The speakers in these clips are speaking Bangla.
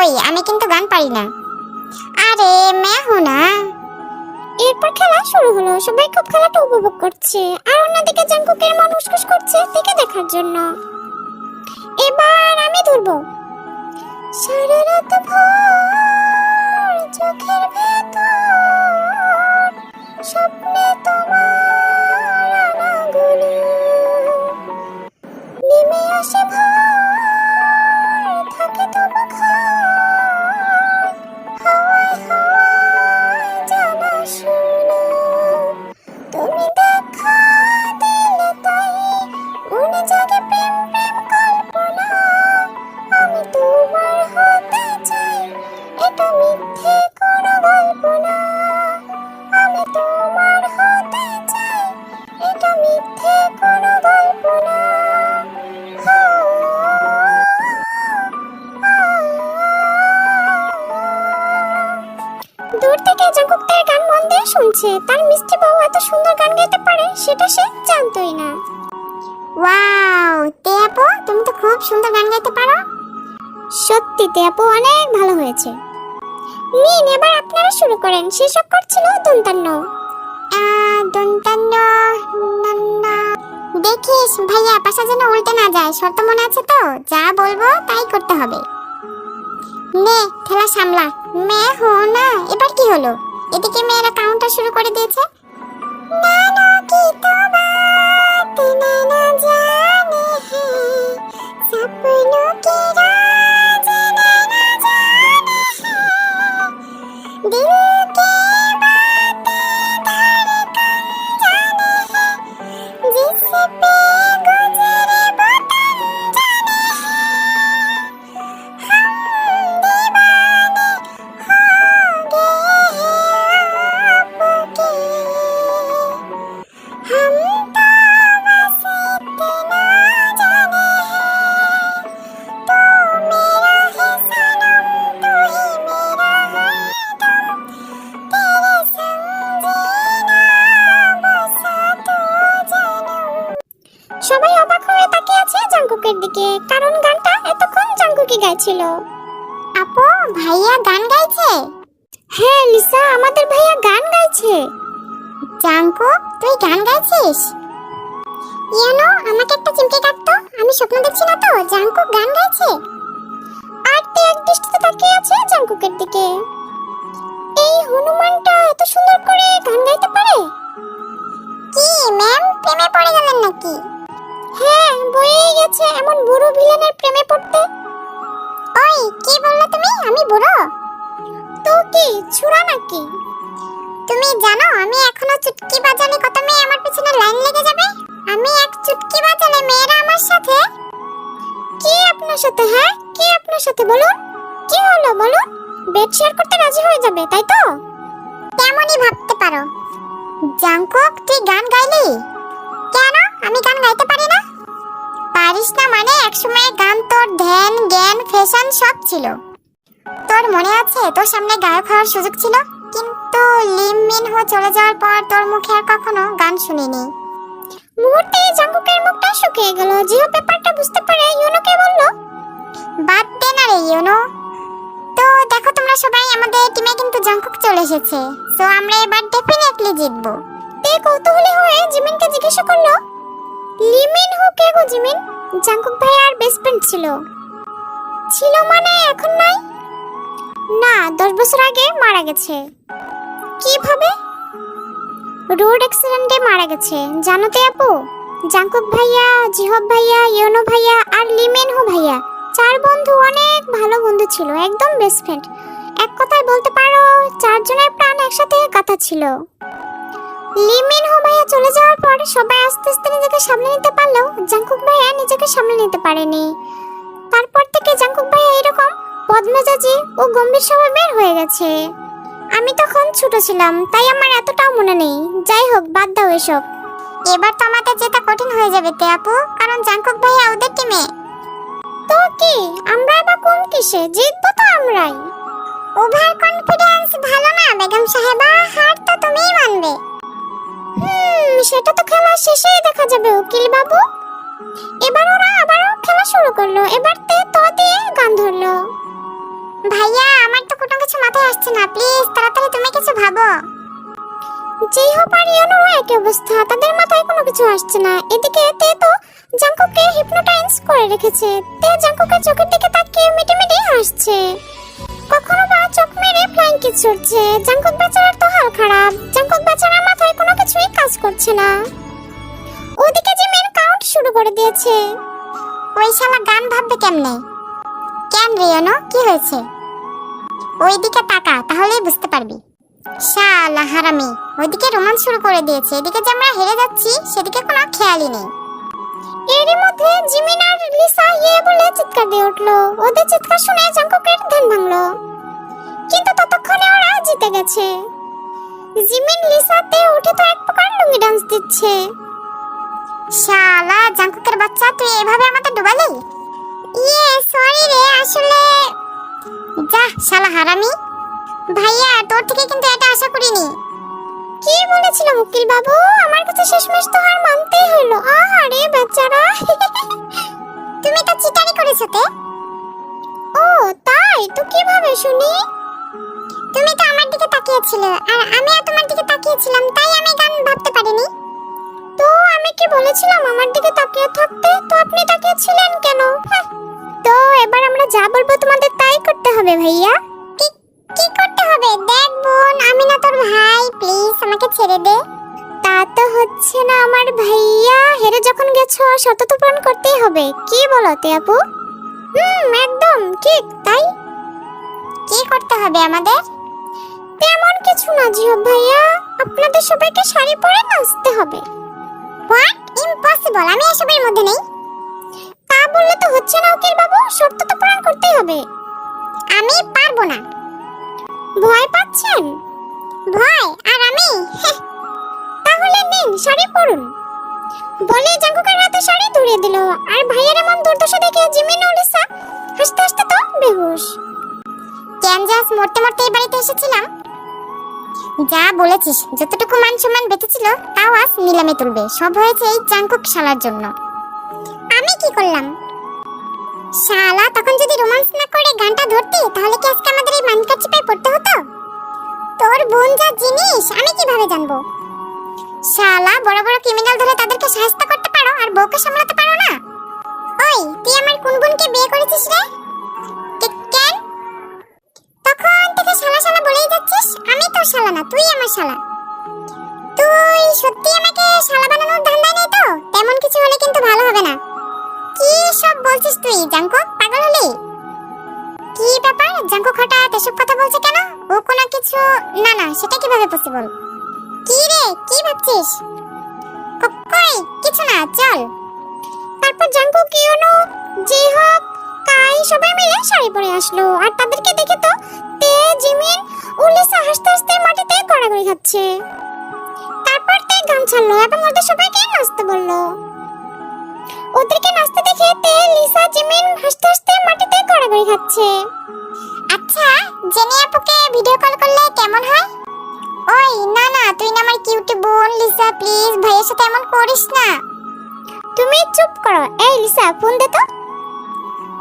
ওই, আমি কিন্তু গান পারি না। আরে, মেহু না। এরপর খেলা শুরু হলো। সবাই খুব খেলাটা উপভোগ করছে। আর অন্যদিকে জাঙ্কুকের মন উসকুস করছে থেকে দেখার জন্য। এবার আমি ধরব। সারা রাত ভোর চোখের ভেতর শুনছে? তার মিষ্টি বউ এত সুন্দর গান গাইতে পারে সেটা সে জানতোই না। ওয়াও তে আপু তুমি তো খুব সুন্দর গান গাইতে পারো। সত্যি তে আপু অনেক ভালো হয়েছে। নিন এবার আপনারা শুরু করেন। সেসব করছিল দন্তান্ন। দন্তান্ন নান্না। দেখিস ভাইয়া পাশা যেন উল্টে না যায়। শর্ত মনে আছে তো? যা বলব তাই করতে হবে। নে খেলা সামলা। মে হো না এবার কি হলো? এদিকে মেয়েরা কাউন্টার শুরু করে দিয়েছে। না না তো বাত না না জানে হ্যাঁ সপনো না না दिल গাইছিল আপু, ভাইয়া গান গাইছে? হ্যাঁ লিসা আমাদের ভাইয়া গান গাইছে। জাঙ্কুক তুই গান গাইছিস? ইয়ানো, আমাকে একটা চিমটি কাটতো আমি স্বপ্ন দেখছি না তো জাঙ্কুক গান গাইছে? আর তে এক দৃষ্টিতে তাকিয়ে আছে জাঙ্কুকের দিকে। এই হনুমানটা এত সুন্দর নাকি তুমি জানো আমি এখনও চুটকি বাজালে কত মেয়ে আমার পিছনে লাইন লেগে যাবে? আমি এক চুটকি বাজালে মেয়েরা আমার সাথে? কি আপনার সাথে হ্যাঁ? কি আপনার সাথে? বলুন। কি হলো? বলুন। বেড শেয়ার করতে রাজি হয়ে যাবে, তাই তো? তেমনই ভাবতে পারো। জাংকুক, তুই গান গাইলি? কেন? আমি গান গাইতে পারি না। পারিস না মানে একসময় গান তোর ধ্যান, জ্ঞান ফ্যাশন সব ছিল। তোর মনে আছে তোর সামনে গায়ক হওয়ার সুযোগ ছিল? কিন্তু লিম মিন হো চলে যাওয়ার পর তোর মুখে আর কখনো গান শুনিনি। মুহূর্তে জাঙ্কুকের মুখটা শুকিয়ে গেল। জিও পেপারটা বুঝতে পারে ইউনোকে বলল? বাদ দে না রে ইউনো। তো দেখো তোমরা সবাই, আমাদের টিমে কিন্তু জাংকুক চলে এসেছে। তো আমরা এবার ডেফিনেটলি জিতবো। তে কৌতূহলী হয়ে জিমিনকে জিজ্ঞাসা করল লিমিন হো কে গো জিমিন? জাঙ্কুক ভাই আর বেস্ট ফ্রেন্ড ছিল। ছিল মানে এখন নাই? না, দশ বছর আগে মারা গেছে। কীভাবে? রোড অ্যাক্সিডেন্টে মারা গেছে। জানো তো আপু? জাঙ্কুক ভাইয়া, জিহব ভাইয়া, ইয়োনো ভাইয়া আর লিমেন হো ভাইয়া। চার বন্ধু অনেক ভালো বন্ধু ছিল, একদম বেস্ট ফ্রেন্ড এক কথায় বলতে পারো, চারজনের প্রাণ একসাথে কথা ছিল। লিমিন হো ভাইয়া চলে যাওয়ার পর সবাই আস্তে আস্তে নিজেকে সামলে নিতে পারলেও জাঙ্কুক ভাইয়া নিজেকে সামলে নিতে পারেনি। তারপর থেকে জাঙ্কুক ভাইয়া এরকম বদমেজাজি ও গম্ভীর স্বভাব বের হয়ে গেছে। আমি তখন ছোট ছিলাম, তাই আমার এতটাও মনে নেই। যাই হোক, বাদ দাও এসব। এবার তো আমাদের জেতা কঠিন হয়ে যাবে, তে আপু। কারণ জাংকুক ভাইয়া ওদের টিমে তো কি? আমরা এবার কোন কিসে? জিতবো তো আমরাই। ওভার কনফিডেন্স ভালো না, বেগম সাহেবা। হার তো তুমিই মানবে। হুম, সেটা তো খেলা শেষেই দেখা যাবে, উকিল বাবু। এবার ওরা আবারও খেলা শুরু করল। এবার তে ত দিয়ে গান ধরলো। কিছু মাথায় আসছে না। প্লিজ, তাড়াতাড়ি তুমি কিছু ভাবো। যেই হোক আর ইয়োনোরও একই অবস্থা? তাদের মাথায় কোনো কিছু আসছে না। এদিকে তে তো জাঙ্কুককে হিপনোটাইজ করে রেখেছে। তে জাঙ্কুকের চোখের দিকে তাকিয়ে মিটে মিটে হাসছে। কখনো বা চোখ মেরে ফ্লাইং কিস ছুটছে। জাঙ্কুক বেচারার তো হাল খারাপ। জাঙ্কুক বেচারার মাথায় কোনো কিছুই কাজ করছে না। ওদিকে জিমিন কাউন্ট শুরু করে দিয়েছে। ওই শালা গান ভাববে কেমনে? কেন রে অনু কি হয়েছে? ওইদিকে তাকা, তাহলেই বুঝতে পারবি। শালা হারামি, ওইদিকে রোমান্স শুরু করে দিয়েছে। এদিকে যে আমরা হেরে যাচ্ছি, সেদিকে কোনো খেয়ালই নেই। এরই মধ্যে জিমিন আর লিসা ইয়ে বলে চিৎকার দিয়ে উঠল। ওদের চিৎকার শুনে জাঙ্কুকের ধ্যান ভাঙলো। কিন্তু ততক্ষণে ওরা জিতে গেছে। জিমিন লিসাতে উঠে তো এক প্রকার লুঙ্গি ডান্স দিচ্ছে। শালা, জাঙ্কুকের বাচ্চা, তুই এভাবে আমাদের ডুবালি? ইয়ে সরি রে। যা, শালা হারামি। ভাইয়া, তোর থেকে কিন্তু এটা আশা করিনি। কি বলেছিলাম উকিল বাবু আমার কাছে শেষমেশ তো হার মানতেই হলো। আরে বেচারা। তুমি তো চিটারি করেছ তে। ও, তাই? তো কীভাবে শুনি? তুমি তো আমার দিকে তাকিয়েছিলে, আর আমিও তোমার দিকে তাকিয়েছিলাম, তাই আমি গান ভাবতে পারিনি। তো আমি কি বলেছিলাম আমার দিকে তাকিয়ে থাকতে? তো আপনি তাকিয়েছিলেন কেন? হ্যাঁ। তো এবার আমরা যা বলব তোমাদের তাই করতে হবে ভাইয়া। কি কি করতে হবে? দেখ বোন, আমি না তোর ভাই প্লিজ আমাকে ছেড়ে দে। তা তো হচ্ছে না আমার ভাইয়া। হেরে যখন গেছো শর্ত তো পূরণ করতেই হবে। কি বলো তে আপু? হুম, একদম, ঠিক, তাই। কি করতে হবে আমাদের? তেমন কিছু না জিও ভাইয়া। আপনাদের সবাইকে শাড়ি পরে নাচতে হবে। হোয়াট ইম্পসিবল আমি এসবের মধ্যে নেই। শর্ত তো পূরণ করতেই হবে। আমি পারব না। ভয় পাচ্ছেন? ভয়? আর আমি? তাহলে নিন, শাড়ি পরুন। বলে, জাঙ্কুকের হাতে শাড়ি ধরিয়ে দিল। আর ভাইয়ের এমন দুর্দশা দেখে জিমিন ও লিসা হাসতে হাসতে তো বেহুশ। ক্যানজাস মরতে মরতে এই বাড়িতে এসেছিলাম? যা বলেছিস, যতটুকু মান সম্মান বেঁচেছিল, তাও আজ নিলামে তুলবে। সব হয়েছে এই জাঙ্কুক শালার জন্য। আমি কি করলাম? শালা, তখন যদি রোমান্স না করে গানটা ধরতি, তাহলে কি আজকে আমাদের এই মানকার চিপায় পড়তে হতো? তোর বোন যা জিনিস, আমি কীভাবে জানব? শালা, বড় বড় ক্রিমিনাল ধরে তাদেরকে সাহায্য করতে পারো আর বউকে সামলাতে পারো না? ওই, তুই আমার কোন বোনকে বিয়ে করেছিস রে? কেন? তখন থেকে শালা শালা বলেই যাচ্ছিস, আমি তোর শালা না, তুই আমার শালা। তুই সত্যি পসিবল কি রে কি ভাবছিস? কই কিছু না, চল। তারপর ইউনো যে হোক কাই সবাই মিলে শাড়ি পরে আসলো। আর তাদেরকে দেখে তো তে, জিমিন ও লিসা হাসতে হাসতে মাটিতে গড়াগড়ি খাচ্ছে। তারপর তে গান ছাড়লো এবং ওদের সবাইকে নাচতে বলল। ওদেরকে নাচতে দেখে তে, লিসা, জিমিন হাসতে হাসতে মাটিতে গড়াগড়ি খাচ্ছে। আচ্ছা জেনি আপুকে ভিডিও কল করলে কেমন হয়? ওই, না না, তুই আমার কিউটি বোন, লিসা, প্লিজ, ভাইয়ের সাথে এমন করিস না। তুমি চুপ করো। এই, লিসা, ফোন দে তো।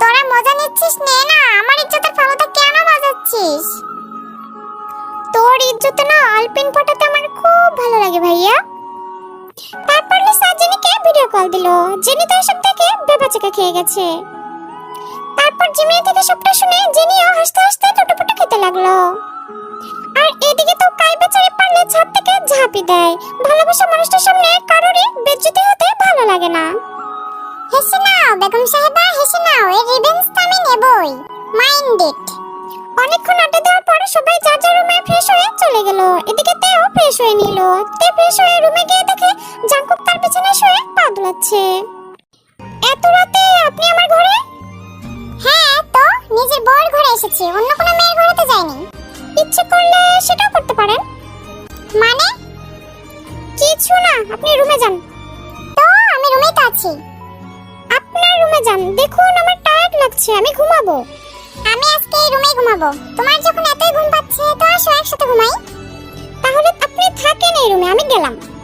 তোরা মজা নিচ্ছিস? নে, না, আমার ইজ্জতের ফালুদা কেন বাজাচ্ছিস? তোর ইজ্জতে না আলপিন ফটাতে আমার খুব ভালো লাগে, ভাইয়া। তারপর লিসা জেনিকে ভিডিও কল দিল। জেনি তো এসব দেখে বেবাচেকা খেয়ে গেছে। তারপর জিমিনি থেকে সবটা শুনে জেনিও হাসতে হাসতে টুটুপুটু খেতে লাগল। আর এদিকে তো কাই পারলে ছাদ থেকে ঝাঁপি দেয়। ভালোবাসা মানুষটার সামনে কারোরই বেজ্জতি হতে ভালো লাগে না। হেসে নাও, বেগম সাহেবা, হেসে নাও এর রিভেঞ্জ তো আমি নেবই। মাইন্ড ইট অনেকক্ষণ আড্ডা দেওয়ার পর সবাই যার যার রুমে ফ্রেশ হয়ে চলে গেল। এদিকে তেও ফ্রেশ হয়ে নিল। তে ফ্রেশ হয়ে রুমে গিয়ে দেখে জাঙ্কুক তার পেছনে শুয়ে পা দুলাচ্ছে। এত রাতে আপনি আমার ঘরে? হ্যাঁ তো নিজের বউয়ের ঘরে এসেছি, অন্য কোনো মেয়ের ঘরে তো যাইনি। ইচ্ছে করলে করতে পারেন। মানে? কিছু না, আপনি রুমে যান। তো, আমি রুমেই তো আছি। আপনার রুমে যান। দেখুন, আমার টায়ার্ড লাগছে, আমি ঘুমাবো। আমি আজকে এই রুমেই ঘুমাবো। তোমার যখন এতই ঘুম পাচ্ছে, তো আসো, একসাথে ঘুমাই। তাহলে আপনি থাকেন এই রুমে আমি গেলাম।